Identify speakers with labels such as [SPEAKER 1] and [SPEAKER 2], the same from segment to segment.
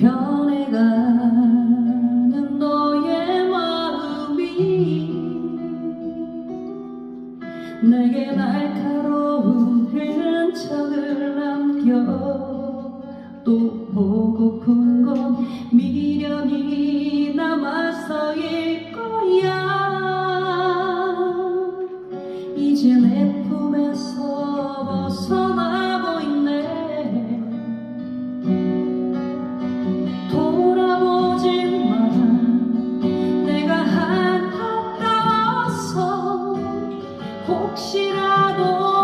[SPEAKER 1] 변해가는 너의 마음이 내게 날카로운 흔적을 남겨. 또 보고픈 건 미련이 남아서일 거야. 이제 내 품에서 벗어 혹시라도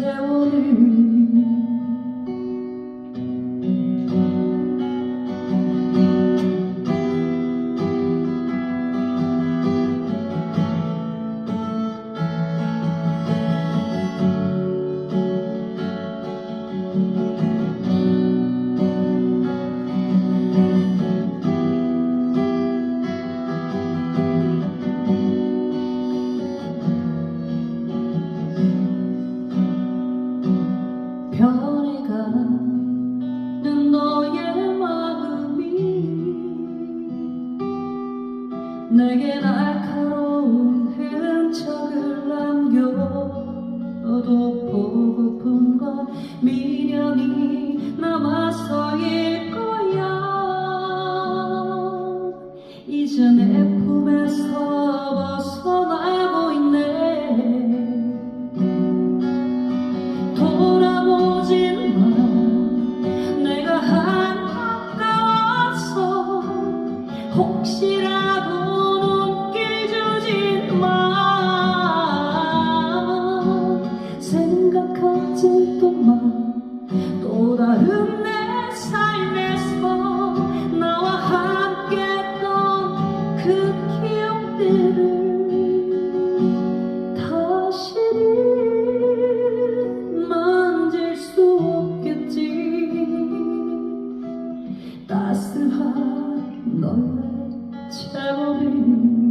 [SPEAKER 1] 체온을 변 내게 날카로운 흔적을 남겨도 보고픈 건 미련이 남아서일 거야. 이제 내 품에서 벗어나고 있네. 돌아보진 마. 내가 한가까워서 혹시 따스한 너의 제목이